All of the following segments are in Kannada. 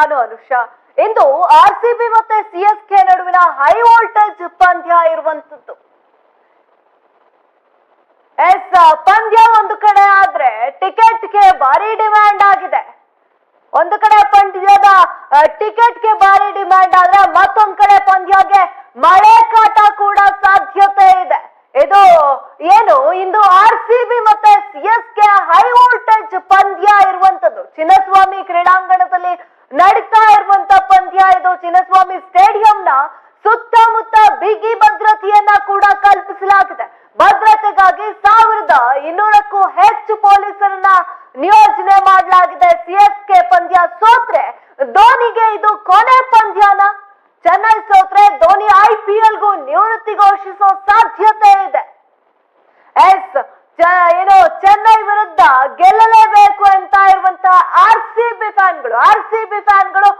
ನಾನು ಅನುಷಾ. ಇಂದು ಆರ್ ಸಿ ಬಿ ಮತ್ತೆ ಸಿಎಸ್ಕೆ ನಡುವಿನ ಹೈ ವೋಲ್ಟೇಜ್ ಪಂದ್ಯ ಇರುವಂತದ್ದು. ಎಸ್, ಪಂದ್ಯ ಒಂದು ಕಡೆ ಆದ್ರೆ ಟಿಕೆಟ್ಗೆ ಭಾರಿ ಡಿಮ್ಯಾಂಡ್ ಆಗಿದೆ. ಒಂದು ಕಡೆ ಪಂದ್ಯದ ಟಿಕೆಟ್ಗೆ ಭಾರಿ ಡಿಮ್ಯಾಂಡ್ ಆದ್ರೆ ಮತ್ತೊಂದ್ ಕಡೆ ಪಂದ್ಯಗೆ ಮಳೆ ಕಾಟ ಕೂಡ ಸಾಧ್ಯತೆ ಇದೆ. ಇದು ಏನು? ಇಂದು ಆರ್ ಸಿ ಬಿ ಮತ್ತೆ ಸಿಎಸ್ಕೆ ಹೈ ವೋಲ್ಟೇಜ್ ಪಂದ್ಯ ಇರುವಂತದ್ದು. ಚಿನ್ನಸ್ವಾಮಿ ಕ್ರೀಡಾಂಗಣದಲ್ಲಿ ನಡೀತಾ ಇರುವಂತ ಪಂದ್ಯ ಇದು ಚಿನ್ನಸ್ವಾಮಿ ಸ್ಟೇಡಿಯಂನ ಸುತ್ತಮುತ್ತ ಬಿಗಿ ಭದ್ರತೆಯನ್ನ ಕೂಡ ಕಲ್ಪಿಸಲಾಗಿದೆ. ಭದ್ರತೆಗಾಗಿ ಸಾವಿರದ ಇನ್ನೂರಕ್ಕೂ ಹೆಚ್ಚು ಪೊಲೀಸರನ್ನ ನಿಯೋಜನೆ ಮಾಡಲಾಗಿದೆ. ಸಿಎಸ್ಕೆ ಪಂದ್ಯ ಸೋತ್ರೆ ಧೋನಿಗೆ ಇದು ಕೊನೆ ಪಂದ್ಯನ. ಚೆನ್ನೈ ಸೋತ್ರೆ ಧೋನಿ ಐ ಪಿ ಎಲ್ಗೂ ನಿವೃತ್ತಿ ಘೋಷಿಸೋ ಸಾಧ್ಯತೆ ಇದೆ ಎಸ್ ಏನು ಚೆನ್ನೈ ವಿರುದ್ಧ ಗೆಲ್ಲಲೇಬೇಕು ಅಂತ ಇರುವಂತ ಆರ್ ಸಿ ಬಿ ಫ್ಯಾನ್ಗಳು, ಆರ್ ಸಿ ಬಿ ಫ್ಯಾನ್ಗಳು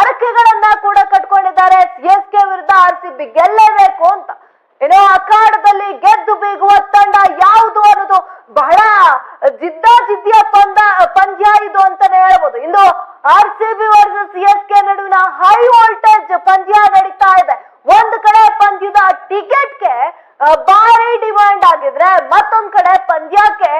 ಅರಕೆಗಳನ್ನ ಕೂಡ ಕಟ್ಕೊಂಡಿದ್ದಾರೆ. ಸಿ ಎಸ್ ಕೆ ವಿರುದ್ಧ ಆರ್ ಸಿ ಬಿ ಗೆಲ್ಲಲೇಬೇಕು ಅಂತ. ಏನೋ ಅಖಾಡದಲ್ಲಿ ಗೆದ್ದು ಬೀಗುವ ತಂಡ ಯಾವುದು ಅನ್ನೋದು ಬಹಳ ಜಿದ್ದಾಜಿದ್ದಿಯ ಪಂದ, ಪಂದ್ಯ ಇದು ಅಂತಾನೆ ಹೇಳ್ಬೋದು. ಇಂದು R C B versus S K ನಡುವಿನ ಹೈ ವೋಲ್ಟೇಜ್ ಪಂದ್ಯ ನಡೀತಾ ಇದೆ. ಒಂದು ಕಡೆ ಪಂದ್ಯದ ಟಿಕೆಟ್ ಡಿಮಾಂಡ್ ಆಗಿದ್ರೆ ಮತ್ತೊಂದ್ ಕಡೆ ಪಂದ್ಯಕ್ಕೆ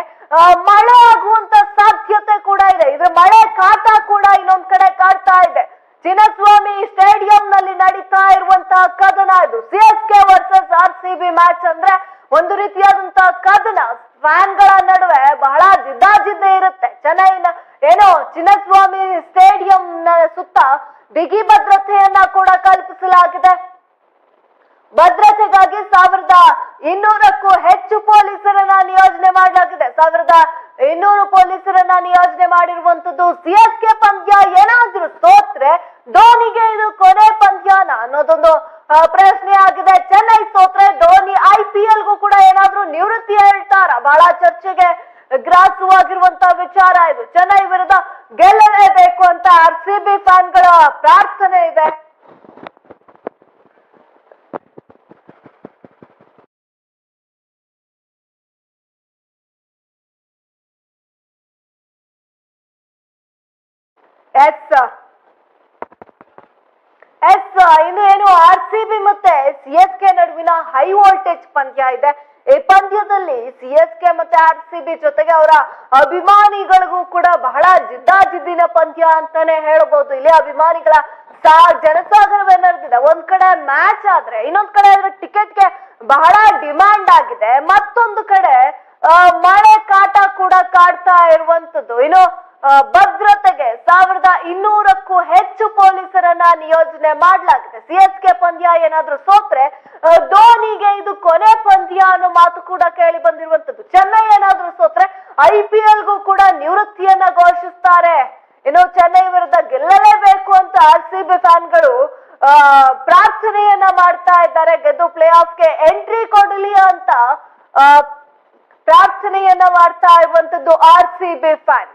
ಮಳೆ ಆಗುವಂತ ಸಾಧ್ಯತೆ ಕೂಡ ಇದೆ. ಇದ್ರ ಮಳೆ ಕಾಟ ಕೂಡ ಇನ್ನೊಂದ್ ಕಡೆ ಕಾಡ್ತಾ ಇದೆ. ಚಿನ್ನಸ್ವಾಮಿ ಸ್ಟೇಡಿಯಂ ನಲ್ಲಿ ನಡೀತಾ ಇರುವಂತಹ ಕದನ ಇದು. C S K versus R C B match ಅಂದ್ರೆ ಒಂದು ರೀತಿಯಾದಂತಹ ಕದನ. ಫ್ಯಾನ್ಗಳ ನಡುವೆ ಬಹಳ ಜಿದ್ದಾಜಿದ್ದೆ ಇರುತ್ತೆ. ಚೆನ್ನೈನ ಏನೋ ಚಿನ್ನಸ್ವಾಮಿ ಸ್ಟೇಡಿಯಂ ಸುತ್ತ ಬಿಗಿ ಭದ್ರತೆಯನ್ನ ಕೂಡ ಕಲ್ಪಿಸಲಾಗಿದೆ. ಭದ್ರತೆಗಾಗಿ ಸಾವಿರದ ಇನ್ನೂರಕ್ಕೂ ಹೆಚ್ಚು ಪೊಲೀಸರನ್ನ ನಿಯೋಜನೆ ಮಾಡಲಾಗಿದೆ. ಸಾವಿರದ ಇನ್ನೂರು ಪೊಲೀಸರನ್ನ ನಿಯೋಜನೆ ಮಾಡಿರುವಂತದ್ದು ಸಿಎಸ್ಕೆ ಪಂದ್ಯ. ಏನಾದ್ರೂ ಸೋತ್ರೆ ಧೋನಿಗೆ ಇದು ಕೊನೆ ಪಂದ್ಯನ ಅನ್ನೋದೊಂದು ಪ್ರಶ್ನೆ ಆಗಿದೆ. ಚೆನ್ನೈ ಸೋತ್ರೆ ಧೋನಿ ಐ ಪಿ ಎಲ್ಗೂ ಕೂಡ ಏನಾದ್ರೂ ನಿವೃತ್ತಿ ಹೇಳ್ತಾರ? ಬಹಳ ಚರ್ಚೆಗೆ ಗ್ರಾಸವಾಗಿರುವಂತ ವಿಚಾರ ಇದು. ಚೆನ್ನೈ ವಿರುದ್ಧ ಗೆಲ್ಲಲೇಬೇಕು ಅಂತ ಆರ್ ಸಿ ಬಿ ಫ್ಯಾನ್ಗಳ ಪ್ರಾರ್ಥನೆ ಇದೆ. ಎಸ್ ಎಸ್ ಇನ್ನು ಏನು ಆರ್ ಸಿ ಬಿ ಮತ್ತೆ ಸಿ ಎಸ್ ಕೆ ನಡುವಿನ ಹೈ ವೋಲ್ಟೇಜ್ ಪಂದ್ಯ ಇದೆ. ಈ ಪಂದ್ಯದಲ್ಲಿ ಸಿ ಎಸ್ ಕೆ ಮತ್ತೆ ಆರ್ ಸಿ ಬಿ ಜೊತೆಗೆ ಅವರ ಅಭಿಮಾನಿಗಳಿಗೂ ಕೂಡ ಬಹಳ ಜಿದ್ದಾಜಿದ್ದಿನ ಪಂದ್ಯ ಅಂತಾನೆ ಹೇಳ್ಬೋದು. ಇಲ್ಲಿ ಅಭಿಮಾನಿಗಳ ಸಾ, ಜನಸಾಗರವೇ ನಡೆದಿದೆ. ಒಂದ್ ಕಡೆ ಮ್ಯಾಚ್ ಆದ್ರೆ, ಇನ್ನೊಂದ್ ಕಡೆ ಅದ್ರ ಟಿಕೆಟ್ಗೆ ಬಹಳ ಡಿಮ್ಯಾಂಡ್ ಆಗಿದೆ. ಮತ್ತೊಂದು ಕಡೆ ಮಳೆ ಕಾಟ ಕೂಡ ಕಾಡ್ತಾ ಇರುವಂತದ್ದು. ಇನ್ನು ಭದ್ರತೆಗೆ ಸಾವಿರದ ಇನ್ನೂರಕ್ಕೂ ಹೆಚ್ಚು ಪೊಲೀಸರನ್ನ ನಿಯೋಜನೆ ಮಾಡಲಾಗಿದೆ. ಸಿ ಎಸ್ ಕೆ ಪಂದ್ಯ ಏನಾದ್ರೂ ಸೋತ್ರೆ ಧೋನಿಗೆ ಇದು ಕೊನೆ ಪಂದ್ಯ ಅನ್ನೋ ಮಾತು ಕೂಡ ಕೇಳಿ ಬಂದಿರುವಂತದ್ದು ಚೆನ್ನೈ ಏನಾದ್ರೂ ಸೋತ್ರೆ ಐ ಪಿ ಎಲ್ಗೂ ಕೂಡ ನಿವೃತ್ತಿಯನ್ನ ಘೋಷಿಸ್ತಾರೆ. ಇನ್ನು ಚೆನ್ನೈ ವಿರುದ್ಧ ಗೆಲ್ಲಲೇಬೇಕು ಅಂತ ಆರ್ ಸಿ ಬಿ ಫ್ಯಾನ್ಗಳು ಆ, ಪ್ರಾರ್ಥನೆಯನ್ನ ಮಾಡ್ತಾ ಇದ್ದಾರೆ. ಗೆದ್ದು ಪ್ಲೇ ಆಫ್ಗೆ ಎಂಟ್ರಿ ಕೊಡಲಿ ಅಂತ ಪ್ರಾರ್ಥನೆಯನ್ನ ಮಾಡ್ತಾ ಇರುವಂತದ್ದು R C B fan.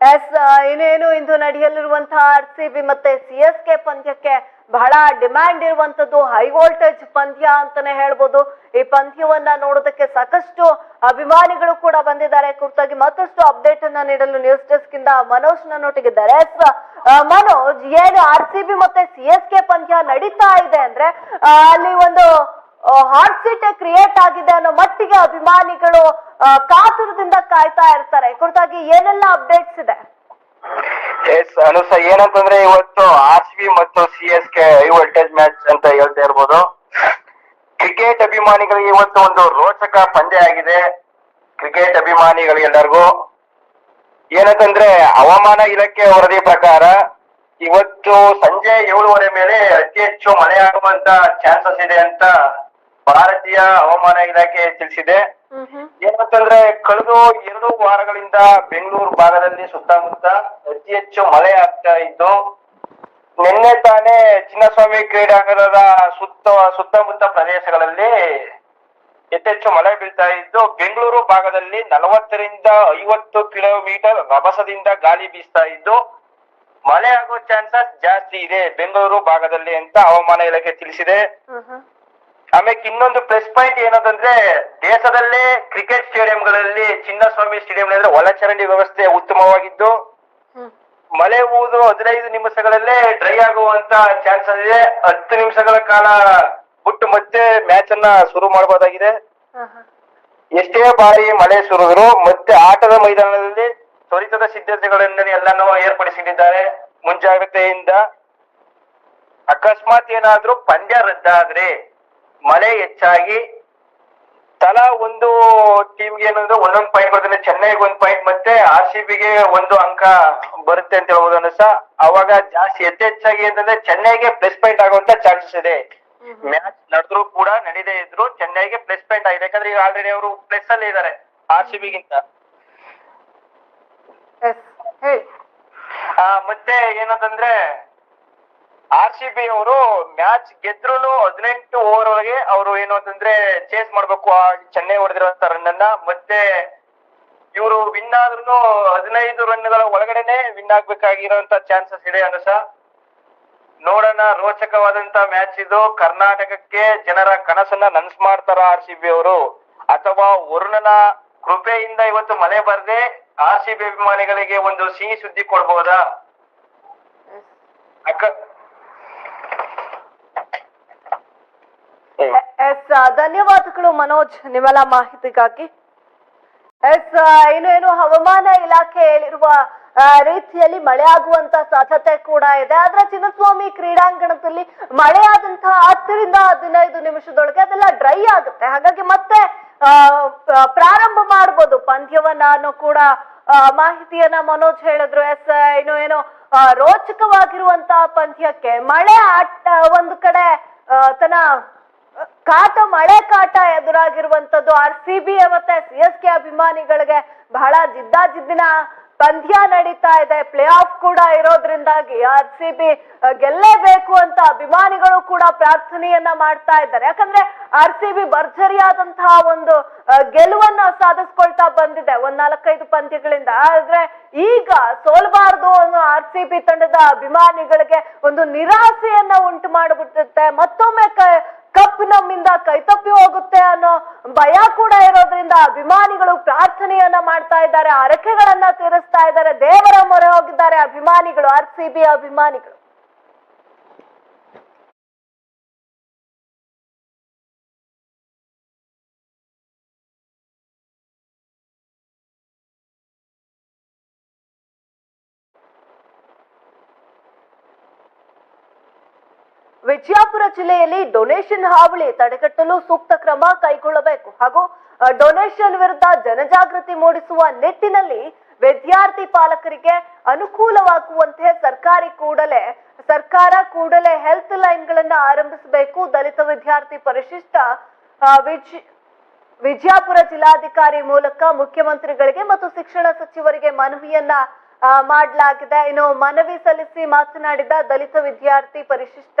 Yes ಇನ್ನೇನು ಇಂದು ನಡೆಯಲಿರುವಂತಹ ಆರ್ ಸಿ ಬಿ ಮತ್ತೆ ಸಿ ಎಸ್ ಕೆ ಪಂದ್ಯಕ್ಕೆ ಬಹಳ ಡಿಮ್ಯಾಂಡ್ ಇರುವಂತದ್ದು ಹೈ ವೋಲ್ಟೇಜ್ ಪಂದ್ಯ ಅಂತಾನೆ ಹೇಳ್ಬೋದು. ಈ ಪಂದ್ಯವನ್ನ ನೋಡೋದಕ್ಕೆ ಸಾಕಷ್ಟು ಅಭಿಮಾನಿಗಳು ಕೂಡ ಬಂದಿದ್ದಾರೆ. ಕುರಿತಾಗಿ ಮತ್ತಷ್ಟು ಅಪ್ಡೇಟ್ ಅನ್ನ ನೀಡಲು ನ್ಯೂಸ್ ಡೆಸ್ಕ್ ಇಂದ ಮನೋಜ್ ನನ್ನೊಟ್ಟಿಗಿದ್ದಾರೆ. ಎಸ್ ಮನೋಜ್, ಏನು ಆರ್ ಸಿ ಬಿ ಮತ್ತೆ ಸಿ ಎಸ್ ಕೆ ಪಂದ್ಯ ನಡೀತಾ ಇದೆ ಅಂದ್ರೆ ಅಲ್ಲಿ ಒಂದು ಹಾಟ್ ಸೀಟ್ ಕ್ರಿಯೇಟ್ ಆಗಿದೆ ಅನ್ನೋ ಮಟ್ಟಿಗೆ ಅಭಿಮಾನಿಗಳು ಕಾತುರದಿಂದ ಕಾಯ್ತಾ ಇರ್ತಾರೆ. ಕುರಿತಾಗಿ ಏನೆಲ್ಲ ಅಪ್ಡೇಟ್ಸ್ ಇದೆ? ಅನುಸ ಏನಂತಂದ್ರೆ ಇವತ್ತು ಆರ್ ಸಿ ಬಿ ಮತ್ತು C S K high voltage match ಅಂತ ಹೇಳ್ತಾ ಇರ್ಬೋದು. ಕ್ರಿಕೆಟ್ ಅಭಿಮಾನಿಗಳಿಗೆ ಇವತ್ತು ಒಂದು ರೋಚಕ ಪಂದ್ಯ ಆಗಿದೆ. ಕ್ರಿಕೆಟ್ ಅಭಿಮಾನಿಗಳಿಗೆಲ್ಲರಿಗೂ ಏನಂತಂದ್ರೆ, ಹವಾಮಾನ ಇಲಾಖೆ ವರದಿ ಪ್ರಕಾರ ಇವತ್ತು ಸಂಜೆ ಏಳುವರೆ ಮೇಲೆ ಅತಿ ಹೆಚ್ಚು ಮಳೆ ಆಗುವಂತ ಚಾನ್ಸಸ್ ಇದೆ ಅಂತ ಭಾರತೀಯ ಹವಾಮಾನ ಇಲಾಖೆ ತಿಳಿಸಿದೆ. ಏನಂತಂದ್ರೆ ಕಳೆದ ಎರಡು ವಾರಗಳಿಂದ ಬೆಂಗಳೂರು ಭಾಗದಲ್ಲಿ ಸುತ್ತಮುತ್ತ ಅತಿ ಹೆಚ್ಚು ಮಳೆ ಆಗ್ತಾ ಇದ್ದು ನಿನ್ನೆ ತಾನೇ ಚಿನ್ನಸ್ವಾಮಿ ಕ್ರೀಡಾಂಗಣದ ಸುತ್ತ ಸುತ್ತಮುತ್ತ ಪ್ರದೇಶಗಳಲ್ಲಿ ಯಥೇಚ್ಚು ಮಳೆ ಬೀಳ್ತಾ ಇದ್ದು ಬೆಂಗಳೂರು ಭಾಗದಲ್ಲಿ ನಲವತ್ತರಿಂದ ಐವತ್ತು ಕಿಲೋಮೀಟರ್ ರಭಸದಿಂದ ಗಾಳಿ ಬೀಸ್ತಾ ಇದ್ದು ಮಳೆ ಆಗೋ ಚಾನ್ಸಸ್ ಜಾಸ್ತಿ ಇದೆ ಬೆಂಗಳೂರು ಭಾಗದಲ್ಲಿ ಅಂತ ಹವಾಮಾನ ಇಲಾಖೆ ತಿಳಿಸಿದೆ. ಆಮೇಲೆ ಇನ್ನೊಂದು ಪ್ಲಸ್ ಪಾಯಿಂಟ್ ಏನಂತಂದ್ರೆ ದೇಶದಲ್ಲೇ ಕ್ರಿಕೆಟ್ ಸ್ಟೇಡಿಯಂಗಳಲ್ಲಿ ಚಿನ್ನಸ್ವಾಮಿ ಸ್ಟೇಡಿಯಂ ಅಂದ್ರೆ ಒಳಚರಂಡಿ ವ್ಯವಸ್ಥೆ ಉತ್ತಮವಾಗಿದ್ದು, ಮಳೆ ಊದು ಹದಿನೈದು ನಿಮಿಷಗಳಲ್ಲೇ ಡ್ರೈ ಆಗುವಂತ ಚಾನ್ಸಸ್ ಇದೆ ಹತ್ತು ನಿಮಿಷಗಳ ಕಾಲ ಬಿಟ್ಟು ಮತ್ತೆ ಮ್ಯಾಚ್ ಅನ್ನ ಶುರು ಮಾಡಬಹುದಾಗಿದೆ ಎಷ್ಟೇ ಬಾರಿ ಮಳೆ ಸುರಿದ್ರು ಮತ್ತೆ ಆಟದ ಮೈದಾನದಲ್ಲಿ ತ್ವರಿತದ ಸಿದ್ಧತೆಗಳನ್ನ ಎಲ್ಲಾನು ಏರ್ಪಡಿಸಿಟ್ಟಿದ್ದಾರೆ ಮುಂಜಾಗ್ರತೆಯಿಂದ. ಅಕಸ್ಮಾತ್ ಏನಾದ್ರೂ ಪಂದ್ಯ ರದ್ದಾದ್ರೆ ಮಳೆ ಹೆಚ್ಚಾಗಿ ತಲಾ ಒಂದು ಟೀಮ್ಗೆ ಏನಂದ್ರೆ ಒಂದೊಂದು ಪಾಯಿಂಟ್ ಬರ್ತದೆ ಚೆನ್ನೈಗೆ ಒಂದ್ ಪಾಯಿಂಟ್ ಮತ್ತೆ ಆರ್ ಸಿ ಬಿಗೆ ಒಂದು ಅಂಕ ಬರುತ್ತೆ ಅಂತ ಹೇಳ್ಬೋದು ಸಹ. ಅವಾಗ ಜಾಸ್ತಿ ಹೆಚ್ಚೆಚ್ಚಾಗಿ ಅಂತಂದ್ರೆ ಚೆನ್ನೈಗೆ ಪ್ಲಸ್ ಪಾಯಿಂಟ್ ಆಗುವಂತ ಚಾನ್ಸಸ್ ಇದೆ. ಮ್ಯಾಚ್ ನಡೆದ್ರು ಕೂಡ ನಡೀದೇ ಇದ್ರು ಚೆನ್ನೈಗೆ ಪ್ಲಸ್ ಪಾಯಿಂಟ್ ಆಗಿದೆ. ಯಾಕಂದ್ರೆ ಈಗ ಆಲ್ರೆಡಿ ಅವರು ಪ್ಲಸ್ ಅಲ್ಲಿ ಇದ್ದಾರೆ ಆರ್ ಸಿ ಬಿಗಿಂತ ಮತ್ತೆ ಏನಂತಂದ್ರೆ ಆರ್ ಸಿ ಬಿ ಅವರು ಮ್ಯಾಚ್ ಗೆದ್ರು ಹದಿನೆಂಟು ಓವರ್ ಒಳಗೆ ಅವರು ಏನು ಅಂತಂದ್ರೆ ಚೇಸ್ ಮಾಡ್ಬೇಕು ಆ ಚೆನ್ನೈ ಹೊಡೆದಿರುವಂತ ರನ್ ಅನ್ನ ಮತ್ತೆ ಇವರು ವಿನ್ ಆದ್ರೂ ಹದಿನೈದು ರನ್ಗಳ ಒಳಗಡೆನೆ ವಿನ್ ಆಗ್ಬೇಕಾಗಿರುವಂತ ಚಾನ್ಸಸ್ ಇದೆ ಅನಸ ನೋಡೋಣ ರೋಚಕವಾದಂತ ಮ್ಯಾಚ್ ಇದು. ಕರ್ನಾಟಕಕ್ಕೆ ಜನರ ಕನಸನ್ನ ನನ್ಸ್ ಮಾಡ್ತಾರ ಆರ್ ಸಿ ಬಿ ಅವರು. ಅಥವಾ ವರುಣನ ಕೃಪೆಯಿಂದ ಇವತ್ತು ಮಳೆ ಬರದೆ ಆರ್ ಸಿ ಬಿ ಅಭಿಮಾನಿಗಳಿಗೆ ಒಂದು ಸಿಹಿ ಸುದ್ದಿ ಕೊಡ್ಬೋದಾ? ಅಕ್ಕ ಎಸ್ ಧನ್ಯವಾದಗಳು ಮನೋಜ್, ನಿಮ್ಮೆಲ್ಲ ಮಾಹಿತಿಗಾಗಿ. ಎಸ್ ಏನು ಏನು ಹವಾಮಾನ ಇಲಾಖೆ ಹೇಳಿರುವ ರೀತಿಯಲ್ಲಿ ಮಳೆ ಆಗುವಂತ ಸಾಧ್ಯತೆ ಕೂಡ ಇದೆ. ಆದ್ರೆ ಚಿನ್ನಸ್ವಾಮಿ ಕ್ರೀಡಾಂಗಣದಲ್ಲಿ ಮಳೆ ಆದಂತಹ ಹತ್ತರಿಂದ ಹದಿನೈದು ನಿಮಿಷದೊಳಗೆ ಅದೆಲ್ಲ ಡ್ರೈ ಆಗುತ್ತೆ. ಹಾಗಾಗಿ ಮತ್ತೆ ಪ್ರಾರಂಭ ಮಾಡ್ಬೋದು. ಪಂದ್ಯವನ್ನ ಅನ್ನೋ ಕೂಡ ಮಾಹಿತಿಯನ್ನ ಮನೋಜ್ ಹೇಳಿದ್ರು. ಎಸ್ ಏನು ಏನು ರೋಚಕವಾಗಿರುವಂತಹ ಪಂದ್ಯಕ್ಕೆ ಮಳೆ ಆಟ ಒಂದು ಕಡೆ ತನ್ನ ಕಾಟ ಮಳೆ ಕಾಟ ಎದುರಾಗಿರುವಂತದ್ದು ಆರ್ ಸಿ ಬಿ ಮತ್ತೆ ಸಿ ಎಸ್ ಕೆ ಅಭಿಮಾನಿಗಳಿಗೆ ಬಹಳ ಜಿದ್ದಾಜಿದ್ದಿನ ಪಂದ್ಯ ನಡೀತಾ ಇದೆ. ಪ್ಲೇ ಆಫ್ ಕೂಡ ಇರೋದ್ರಿಂದಾಗಿ ಆರ್ ಸಿ ಬಿ ಗೆಲ್ಲೇಬೇಕು ಅಂತ ಅಭಿಮಾನಿಗಳು ಕೂಡ ಪ್ರಾರ್ಥನೆಯನ್ನ ಮಾಡ್ತಾ ಇದ್ದಾರೆ. ಯಾಕಂದ್ರೆ ಆರ್ ಸಿ ಬಿ ಭರ್ಜರಿಯಾದಂತಹ ಒಂದು ಗೆಲುವನ್ನ ಸಾಧಿಸ್ಕೊಳ್ತಾ ಬಂದಿದೆ ಒಂದ್ ನಾಲ್ಕೈದು ಪಂದ್ಯಗಳಿಂದ. ಆದ್ರೆ ಈಗ ಸೋಲ್ಬಾರ್ದು ಅನ್ನೋ ಆರ್ ಸಿ ಬಿ ತಂಡದ ಅಭಿಮಾನಿಗಳಿಗೆ ಒಂದು ನಿರಾಸೆಯನ್ನ ಉಂಟು ಮಾಡಿಬಿಟ್ಟಿರುತ್ತೆ. ಮತ್ತೊಮ್ಮೆ ಕಪ್ ನಮ್ಮಿಂದ ಕೈತಪ್ಪಿ ಹೋಗುತ್ತೆ ಅನ್ನೋ ಭಯ ಕೂಡ ಇರೋದ್ರಿಂದ ಅಭಿಮಾನಿಗಳು ಪ್ರಾರ್ಥನೆಯನ್ನ ಮಾಡ್ತಾ ಇದ್ದಾರೆ ಹರಕೆಗಳನ್ನ ತೀರಿಸ್ತಾ ಇದ್ದಾರೆ, ದೇವರ ಮೊರೆ ಹೋಗಿದ್ದಾರೆ ಅಭಿಮಾನಿಗಳು, ಆರ್ ಸಿ ಬಿ ಅಭಿಮಾನಿಗಳು. ವಿಜಯಪುರ ಜಿಲ್ಲೆಯಲ್ಲಿ ಡೊನೇಷನ್ ಹಾವಳಿ ತಡೆಗಟ್ಟಲು ಸೂಕ್ತ ಕ್ರಮ ಕೈಗೊಳ್ಳಬೇಕು. ಹಾಗೂ ಡೊನೇಷನ್ ವಿರುದ್ಧ ಜನಜಾಗೃತಿ ಮೂಡಿಸುವ ನಿಟ್ಟಿನಲ್ಲಿ ವಿದ್ಯಾರ್ಥಿ ಪಾಲಕರಿಗೆ ಅನುಕೂಲವಾಗುವಂತೆ ಸರ್ಕಾರಿ ಕೂಡಲೇ, ಸರ್ಕಾರ ಕೂಡಲೇ ಹೆಲ್ತ್ ಲೈನ್ ಗಳನ್ನ ಆರಂಭಿಸಬೇಕು. ದಲಿತ ವಿದ್ಯಾರ್ಥಿ ಪರಿಶಿಷ್ಟ ವಿಜ್, ವಿಜಯಪುರ ಜಿಲ್ಲಾಧಿಕಾರಿ ಮೂಲಕ ಮುಖ್ಯಮಂತ್ರಿಗಳಿಗೆ ಮತ್ತು ಶಿಕ್ಷಣ ಸಚಿವರಿಗೆ ಮನವಿಯನ್ನ ಮಾಡಲಾಗಿದೆ. ಇನ್ನು ಮನವಿ ಸಲ್ಲಿಸಿ ಮಾತನಾಡಿದ ದಲಿತ ವಿದ್ಯಾರ್ಥಿ ಪರಿಶಿಷ್ಟ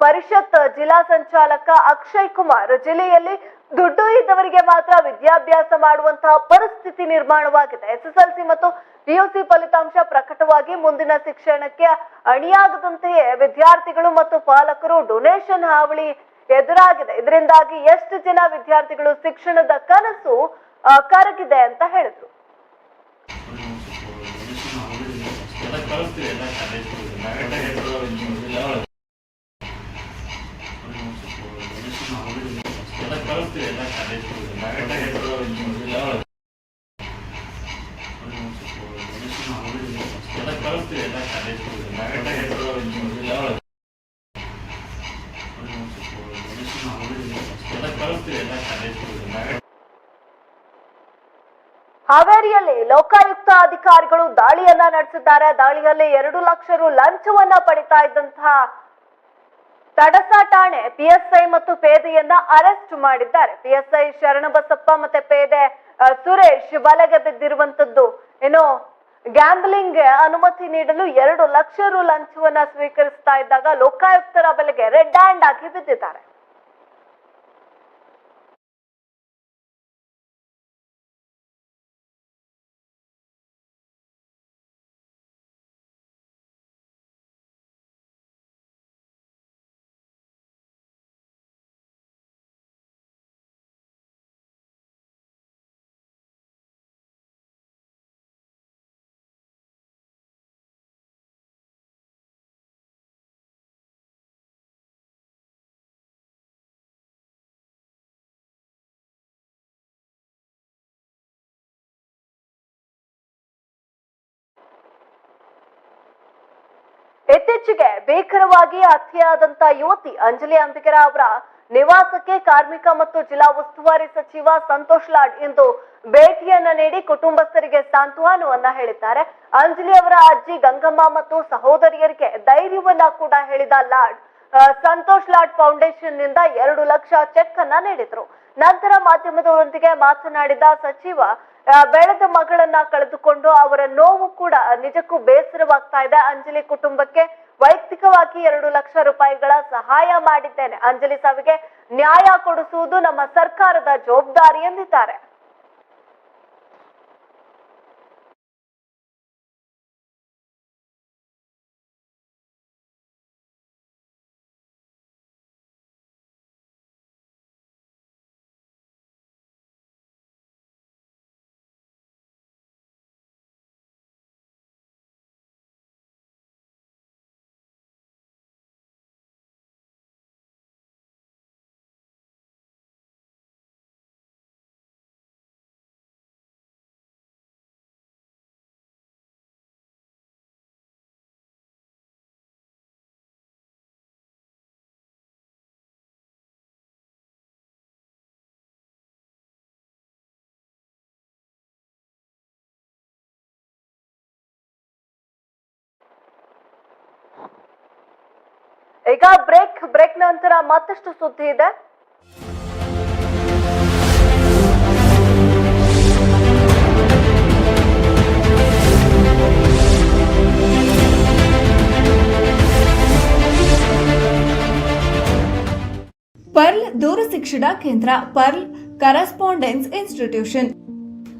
ಪರಿಷತ್ ಜಿಲ್ಲಾ ಸಂಚಾಲಕ ಅಕ್ಷಯ್ ಕುಮಾರ್ ಜಿಲ್ಲೆಯಲ್ಲಿ ದುಡ್ಡು ಇದ್ದವರಿಗೆ ಮಾತ್ರ ವಿದ್ಯಾಭ್ಯಾಸ ಮಾಡುವಂತಹ ಪರಿಸ್ಥಿತಿ ನಿರ್ಮಾಣವಾಗಿದೆ. ಎಸ್ಎಸ್ಎಲ್ಸಿ ಮತ್ತು ಪಿಯುಸಿ ಫಲಿತಾಂಶ ಪ್ರಕಟವಾಗಿ ಮುಂದಿನ ಶಿಕ್ಷಣಕ್ಕೆ ಅಣಿಯಾಗದಂತೆಯೇ ವಿದ್ಯಾರ್ಥಿಗಳು ಮತ್ತು ಪಾಲಕರು ಡೊನೇಷನ್ ಹಾವಳಿ ಎದುರಾಗಿದೆ. ಇದರಿಂದಾಗಿ ಎಷ್ಟು ಜನ ವಿದ್ಯಾರ್ಥಿಗಳು ಶಿಕ್ಷಣದ ಕನಸು ಕರಗಿದೆ ಅಂತ ಹೇಳಿದ್ರು ಎಲ್ಲ ಕಳಿಸ್ತೀವಿ ಎಲ್ಲ ಕಾಲೇಜ್ಗಳು ಎಲ್ಲ ಕಳಿಸ್ತೀವಿ ಎಲ್ಲ ಕಾಲೇಜ್ಗಳು ಎಲ್ಲ ಕಳಿಸ್ತೀವಿ ಎಲ್ಲ ಕಾಲೇಜ್ಗಳು ಎಲ್ಲ ಕಳಿಸ್ತೀವಿ ಎಲ್ಲ ಕಾಲೇಜ್ಗಳು ಹಾವೇರಿಯಲ್ಲಿ ಲೋಕಾಯುಕ್ತ ಅಧಿಕಾರಿಗಳು ದಾಳಿಯನ್ನ ನಡೆಸಿದ್ದಾರೆ. ದಾಳಿಯಲ್ಲಿ ಎರಡು ಲಕ್ಷ ರು ಲಂಚವನ್ನ ಪಡಿತಾ ಇದ್ದಂತಹ ತಡಸ ಠಾಣೆ ಪಿಎಸ್ಐ ಮತ್ತು ಪೇದೆಯನ್ನ ಅರೆಸ್ಟ್ ಮಾಡಿದ್ದಾರೆ. ಪಿಎಸ್ಐ ಶರಣಬಸಪ್ಪ ಮತ್ತೆ ಪೇದೆ ಸುರೇಶ್ ಬಲೆಗೆ ಬಿದ್ದಿರುವಂತದ್ದು. ಏನು ಗ್ಯಾಂಬ್ಲಿಂಗ್ ಅನುಮತಿ ನೀಡಲು ಎರಡು ಲಕ್ಷ ರು ಲಂಚವನ್ನ ಸ್ವೀಕರಿಸ್ತಾ ಇದ್ದಾಗ ಲೋಕಾಯುಕ್ತರ ಬಲೆಗೆ ರೆಡ್ ಹ್ಯಾಂಡ್ ಆಗಿ ಬಿದ್ದಿದ್ದಾರೆ. ಇತ್ತೀಚೆಗೆ ಭೀಕರವಾಗಿ ಹತ್ಯೆಯಾದಂತ ಯುವತಿ ಅಂಜಲಿ ಅಂಬಿಗರ ಅವರ ನಿವಾಸಕ್ಕೆ ಕಾರ್ಮಿಕ ಮತ್ತು ಜಿಲ್ಲಾ ಉಸ್ತುವಾರಿ ಸಚಿವ ಸಂತೋಷ್ ಲಾಡ್ ಇಂದು ಭೇಟಿಯನ್ನ ನೀಡಿ ಕುಟುಂಬಸ್ಥರಿಗೆ ಸಾಂತ್ವನವನ್ನ ಹೇಳಿದ್ದಾರೆ. ಅಂಜಲಿ ಅವರ ಅಜ್ಜಿ ಗಂಗಮ್ಮ ಮತ್ತು ಸಹೋದರಿಯರಿಗೆ ಧೈರ್ಯವನ್ನ ಕೂಡ ಹೇಳಿದ ಲಾಡ್ ಸಂತೋಷ್ ಲಾಡ್ ಫೌಂಡೇಶನ್ನಿಂದ ಎರಡು ಲಕ್ಷ ಚೆಕ್ ಅನ್ನ ನೀಡಿದ್ರು. ನಂತರ ಮಾಧ್ಯಮದವರೊಂದಿಗೆ ಮಾತನಾಡಿದ ಸಚಿವ ಬೆಳೆದ ಮಗಳನ್ನ ಕಳೆದುಕೊಂಡು ಅವರ ನೋವು ಕೂಡ ನಿಜಕ್ಕೂ ಬೇಸರವಾಗ್ತಾ ಇದೆ. ಅಂಜಲಿ ಕುಟುಂಬಕ್ಕೆ ವೈಯಕ್ತಿಕವಾಗಿ ಎರಡು ಲಕ್ಷ ರೂಪಾಯಿಗಳ ಸಹಾಯ ಮಾಡಿದ್ದೇನೆ. ಅಂಜಲಿ ಸಾವಿಗೆ ನ್ಯಾಯ ಕೊಡಿಸುವುದು ನಮ್ಮ ಸರ್ಕಾರದ ಜವಾಬ್ದಾರಿ ಎಂದಿದ್ದಾರೆ. ಈಗ ಬ್ರೇಕ್ ಬ್ರೇಕ್ ನಂತರ ಮತ್ತಷ್ಟು ಸುದ್ದಿ ಇದೆ. ಪರ್ಲ್ ದೂರ ಶಿಕ್ಷಣ ಕೇಂದ್ರ pearl correspondence institution.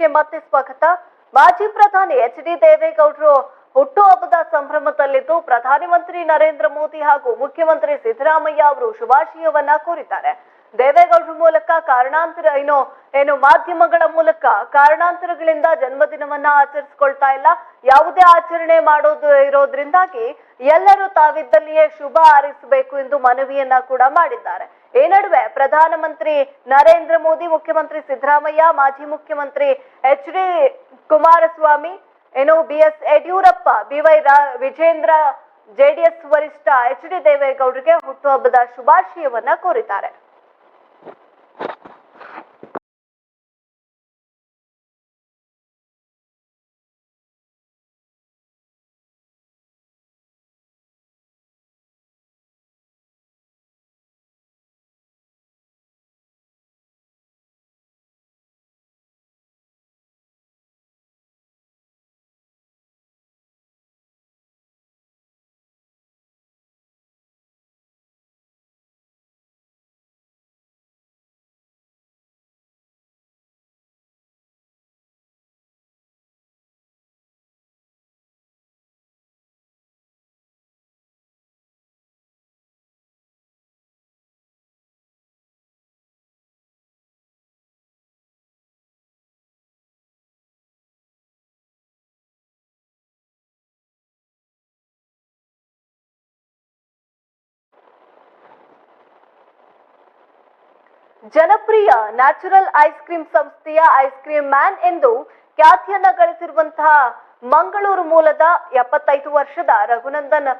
ನಂತರ ಮತ್ತೆ ಸ್ವಾಗತ. ಮಾಜಿ ಪ್ರಧಾನಿ ಎಚ್ ಡಿ ದೇವೇಗೌಡರು ಹುಟ್ಟುಹಬ್ಬದ ಸಂಭ್ರಮದಲ್ಲಿದ್ದು ಪ್ರಧಾನಮಂತ್ರಿ ನರೇಂದ್ರ ಮೋದಿ ಹಾಗೂ ಮುಖ್ಯಮಂತ್ರಿ ಸಿದ್ದರಾಮಯ್ಯ ಅವರು ಶುಭಾಶಯವನ್ನ ಕೋರಿದ್ದಾರೆ. ದೇವೇಗೌಡರ ಮೂಲಕ ಕಾರಣಾಂತರ ಏನು ಏನು ಮಾಧ್ಯಮಗಳ ಮೂಲಕ ಕಾರಣಾಂತರಗಳಿಂದ ಜನ್ಮದಿನವನ್ನ ಆಚರಿಸ್ಕೊಳ್ತಾ ಇಲ್ಲ. ಯಾವುದೇ ಆಚರಣೆ ಮಾಡೋದು ಇರೋದ್ರಿಂದಾಗಿ ಎಲ್ಲರೂ ತಾವಿದ್ದಲ್ಲಿಯೇ ಶುಭ ಹಾರೈಸಬೇಕು ಎಂದು ಮನವಿಯನ್ನ ಕೂಡ ಮಾಡಿದ್ದಾರೆ. ಈ ನಡುವೆ ಪ್ರಧಾನಮಂತ್ರಿ ನರೇಂದ್ರ ಮೋದಿ, ಮುಖ್ಯಮಂತ್ರಿ ಸಿದ್ದರಾಮಯ್ಯ, ಮಾಜಿ ಮುಖ್ಯಮಂತ್ರಿ ಎಚ್ ಡಿ ಕುಮಾರಸ್ವಾಮಿ ಏನು B S Yediyurappa BY Vijayendra JDS ವರಿಷ್ಠ ಎಚ್ ಡಿ ದೇವೇಗೌಡರಿಗೆ ಹುಟ್ಟುಹಬ್ಬದ ಶುಭಾಶಯವನ್ನ ಕೋರಿದ್ದಾರೆ. ಜನಪ್ರಿಯ ನ್ಯಾಚುರಲ್ ಐಸ್ ಕ್ರೀಮ್ ಸಂಸ್ಥೆಯ ಐಸ್ ಕ್ರೀಮ್ ಮ್ಯಾನ್ ಎಂದು ಖ್ಯಾತಿಯನ್ನ ಗಳಿಸಿರುವಂತಹ ಮಂಗಳೂರು ಮೂಲದ ಎಪ್ಪತ್ತೈದು ವರ್ಷದ ರಘುನಂದನ್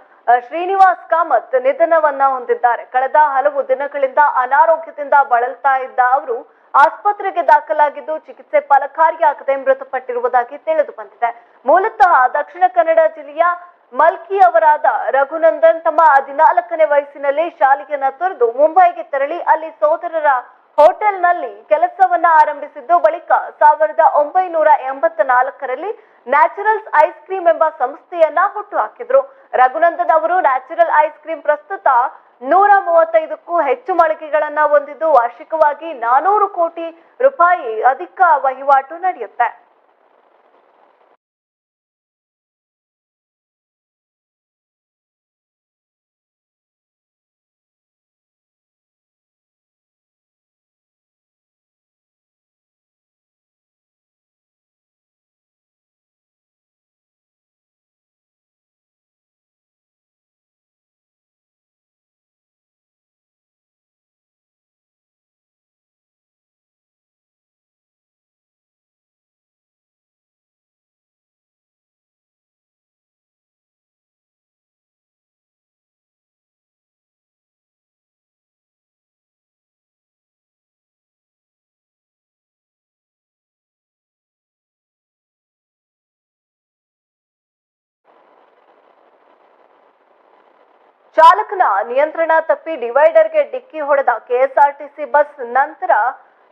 ಶ್ರೀನಿವಾಸ್ ಕಾಮತ್ ನಿಧನವನ್ನ ಹೊಂದಿದ್ದಾರೆ. ಕಳೆದ ಹಲವು ದಿನಗಳಿಂದ ಅನಾರೋಗ್ಯದಿಂದ ಬಳಲ್ತಾ ಇದ್ದ ಅವರು ಆಸ್ಪತ್ರೆಗೆ ದಾಖಲಾಗಿದ್ದು ಚಿಕಿತ್ಸೆ ಫಲಕಾರಿಯಾಗದೆ ಮೃತಪಟ್ಟಿರುವುದಾಗಿ ತಿಳಿದು ಬಂದಿದೆ. ಮೂಲತಃ ದಕ್ಷಿಣ ಕನ್ನಡ ಜಿಲ್ಲೆಯ ಮಲ್ಕಿ ಅವರಾದ ರಘುನಂದನ್ ತಮ್ಮ ಹದಿನಾಲ್ಕನೇ ವಯಸ್ಸಿನಲ್ಲಿ ಶಾಲೆಯನ್ನ ತೊರೆದು ಮುಂಬೈಗೆ ತೆರಳಿ ಅಲ್ಲಿ ಸೋದರರ ಹೋಟೆಲ್ನಲ್ಲಿ ಕೆಲಸವನ್ನ ಆರಂಭಿಸಿದ್ದು ಬಳಿಕ ಸಾವಿರದ ಒಂಬೈನೂರ ಎಂಬತ್ತ ನಾಲ್ಕರಲ್ಲಿ ನ್ಯಾಚುರಲ್ಸ್ ಐಸ್ ಕ್ರೀಮ್ ಎಂಬ ಸಂಸ್ಥೆಯನ್ನ ಹುಟ್ಟು ಹಾಕಿದ್ರು ರಘುನಂದನ್ ಅವರು ನ್ಯಾಚುರಲ್ ಐಸ್ ಕ್ರೀಮ್ ಪ್ರಸ್ತುತ ನೂರ ಮೂವತ್ತೈದಕ್ಕೂ ಹೆಚ್ಚು ಮಳಿಗೆಗಳನ್ನ ಹೊಂದಿದ್ದು ವಾರ್ಷಿಕವಾಗಿ ನಾನೂರು ಕೋಟಿ ರೂಪಾಯಿ ಅಧಿಕ ವಹಿವಾಟು ನಡೆಯುತ್ತೆ. ಚಾಲಕನ ನಿಯಂತ್ರಣ ತಪ್ಪಿ ಡಿವೈಡರ್ಗೆ ಡಿಕ್ಕಿ ಹೊಡೆದ ಕೆಎಸ್ಆರ್ಟಿಸಿ ಬಸ್ ನಂತರ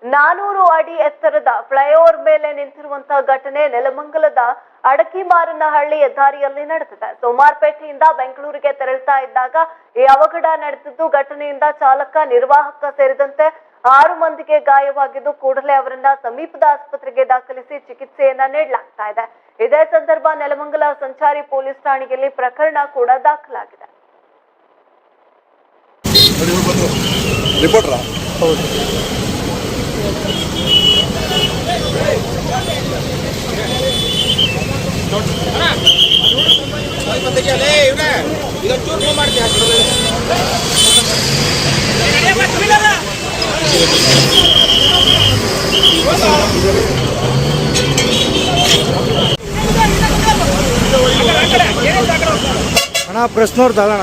ನಾನೂರು ಅಡಿ ಎತ್ತರದ ಫ್ಲೈಓವರ್ ಮೇಲೆ ನಿಂತಿರುವಂತಹ ಘಟನೆ ನೆಲಮಂಗಲದ ಅಡಕಿಮಾರನಹಳ್ಳಿ ಹೆದ್ದಾರಿಯಲ್ಲಿ ನಡೆದಿದೆ. ಸೋಮಾರ್ಪೇಟೆಯಿಂದ ಬೆಂಗಳೂರಿಗೆ ತೆರಳುತ್ತಾ ಇದ್ದಾಗ ಈ ಅವಘಡ ನಡೆದಿದ್ದು, ಘಟನೆಯಿಂದ ಚಾಲಕ, ನಿರ್ವಾಹಕ ಸೇರಿದಂತೆ ಆರು ಮಂದಿಗೆ ಗಾಯವಾಗಿದ್ದು, ಕೂಡಲೇ ಅವರನ್ನ ಸಮೀಪದ ಆಸ್ಪತ್ರೆಗೆ ದಾಖಲಿಸಿ ಚಿಕಿತ್ಸೆಯನ್ನ ನೀಡಲಾಗ್ತಾ ಇದೆ. ಇದೇ ಸಂದರ್ಭ ನೆಲಮಂಗಲ ಸಂಚಾರಿ ಪೊಲೀಸ್ ಠಾಣೆಯಲ್ಲಿ ಪ್ರಕರಣ ಕೂಡ ದಾಖಲಾಗಿದೆ. ರಿಪೋರ್ಟ್ರಾ ಅಣ್ಣ ಪ್ರಶ್ನವ್ರು ತಗೋಣ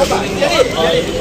Yan eh.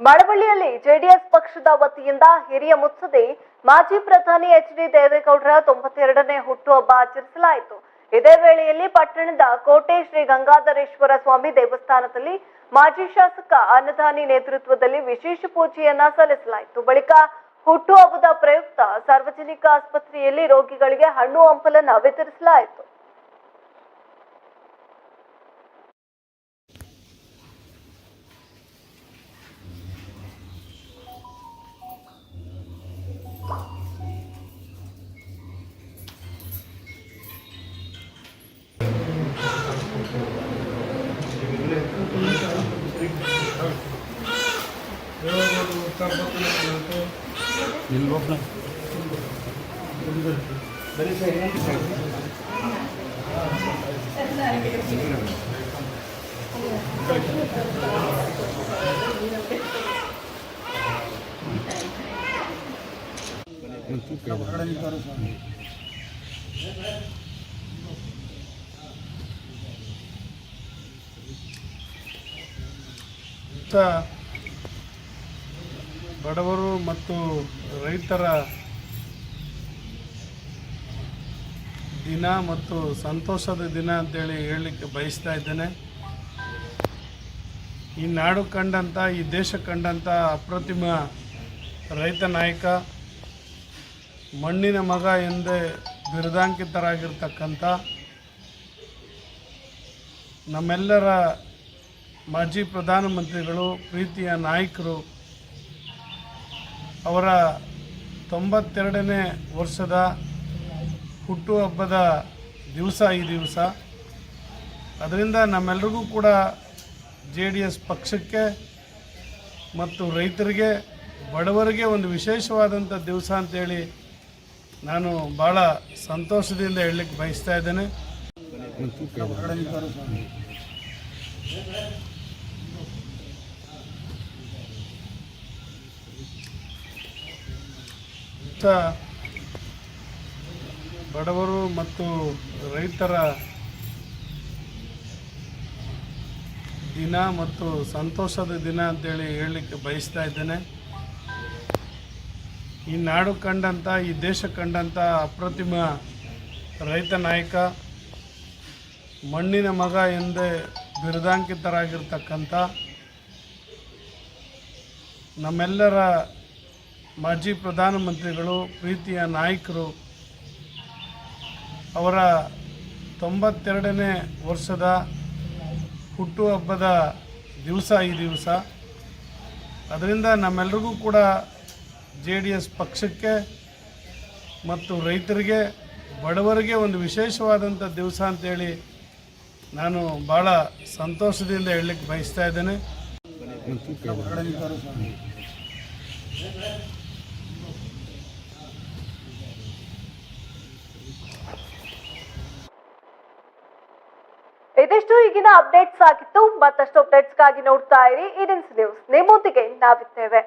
ಮಳವಳ್ಳಿಯಲ್ಲಿ ಜೆಡಿಎಸ್ ಪಕ್ಷದ ವತಿಯಿಂದ ಹಿರಿಯ ಮುತ್ಸದಿ ಮಾಜಿ ಪ್ರಧಾನಿ ಎಚ್ ಡಿ ದೇವೇಗೌಡರ ತೊಂಬತ್ತೆರಡನೇ ಹುಟ್ಟುಹಬ್ಬ ಆಚರಿಸಲಾಯಿತು. ಇದೇ ವೇಳೆಯಲ್ಲಿ ಪಟ್ಟಣದ ಕೋಟೆ ಶ್ರೀ ಗಂಗಾಧರೇಶ್ವರ ಸ್ವಾಮಿ ದೇವಸ್ಥಾನದಲ್ಲಿ ಮಾಜಿ ಶಾಸಕ ಅನ್ನದಾನಿ ನೇತೃತ್ವದಲ್ಲಿ ವಿಶೇಷ ಪೂಜೆಯನ್ನ ಸಲ್ಲಿಸಲಾಯಿತು. ಬಳಿಕ ಹುಟ್ಟುಹಬ್ಬದ ಪ್ರಯುಕ್ತ ಸಾರ್ವಜನಿಕ ಆಸ್ಪತ್ರೆಯಲ್ಲಿ ರೋಗಿಗಳಿಗೆ ಹಣ್ಣು ಹಂಪಲನ್ನ ವಿತರಿಸಲಾಯಿತು. Tá. ಬಡವರು ಮತ್ತು ರೈತರ ದಿನ ಮತ್ತು ಸಂತೋಷದ ದಿನ ಅಂತೇಳಿ ಹೇಳಲಿಕ್ಕೆ ಬಯಸ್ತಾ ಇದ್ದೇನೆ. ಈ ನಾಡು ಕಂಡಂಥ ಈ ದೇಶ ಕಂಡಂಥ ಅಪ್ರತಿಮ ರೈತ ನಾಯಕ, ಮಣ್ಣಿನ ಮಗ ಎಂದೇ ಬಿರುದಾಂಕಿತರಾಗಿರ್ತಕ್ಕಂಥ ನಮ್ಮೆಲ್ಲರ ಮಾಜಿ ಪ್ರಧಾನಮಂತ್ರಿಗಳು, ಪ್ರೀತಿಯ ನಾಯಕರು ಅವರ ತೊಂಬತ್ತೆರಡನೇ ವರ್ಷದ ಹುಟ್ಟುಹಬ್ಬದ ದಿವಸ ಈ ದಿವಸ. ಅದರಿಂದ ನಮ್ಮೆಲ್ರಿಗೂ ಕೂಡ ಜೆ ಡಿ ಎಸ್ ಪಕ್ಷಕ್ಕೆ ಮತ್ತು ರೈತರಿಗೆ, ಬಡವರಿಗೆ ಒಂದು ವಿಶೇಷವಾದಂಥ ದಿವಸ ಅಂತೇಳಿ ನಾನು ಭಾಳ ಸಂತೋಷದಿಂದ ಹೇಳಲಿಕ್ಕೆ ಬಯಸ್ತಾ ಇದ್ದೇನೆ. ಇಂಥ ಬಡವರು ಮತ್ತು ರೈತರ ದಿನ ಮತ್ತು ಸಂತೋಷದ ದಿನ ಅಂತೇಳಿ ಹೇಳಲಿಕ್ಕೆ ಬಯಸ್ತಾ ಇದ್ದೇನೆ. ಈ ನಾಡು ಕಂಡಂಥ ಈ ದೇಶ ಕಂಡಂಥ ಅಪ್ರತಿಮ ರೈತ ನಾಯಕ, ಮಣ್ಣಿನ ಮಗ ಎಂದೇ ಬಿರುದಾಂಕಿತರಾಗಿರ್ತಕ್ಕಂಥ ನಮ್ಮೆಲ್ಲರ ಮಾಜಿ ಪ್ರಧಾನಮಂತ್ರಿಗಳು, ಪ್ರೀತಿಯ ನಾಯಕರು ಅವರ ತೊಂಬತ್ತೆರಡನೇ ವರ್ಷದ ಹುಟ್ಟುಹಬ್ಬದ ದಿವಸ ಈ ದಿವಸ. ಅದರಿಂದ ನಮ್ಮೆಲ್ರಿಗೂ ಕೂಡ ಜೆ ಡಿ ಎಸ್ ಪಕ್ಷಕ್ಕೆ ಮತ್ತು ರೈತರಿಗೆ, ಬಡವರಿಗೆ ಒಂದು ವಿಶೇಷವಾದಂಥ ದಿವಸ ಅಂತೇಳಿ ನಾನು ಭಾಳ ಸಂತೋಷದಿಂದ ಹೇಳಲಿಕ್ಕೆ ಬಯಸ್ತಾ ಇದ್ದೇನೆ. ಇದಿಷ್ಟು ಅಪ್ಡೇಟ್ಸ್ ಆಗಿತ್ತು. ಮತ್ತಷ್ಟು ಅಪ್ಡೇಟ್ಸ್ಗಾಗಿ ನೋಡ್ತಾ ಇರಿ. ಇಡಿನ್ಸ್ ನ್ಯೂಸ್ ನಿಮ್ಮೊಂದಿಗೆ ನಾವಿದ್ದೇವೆ.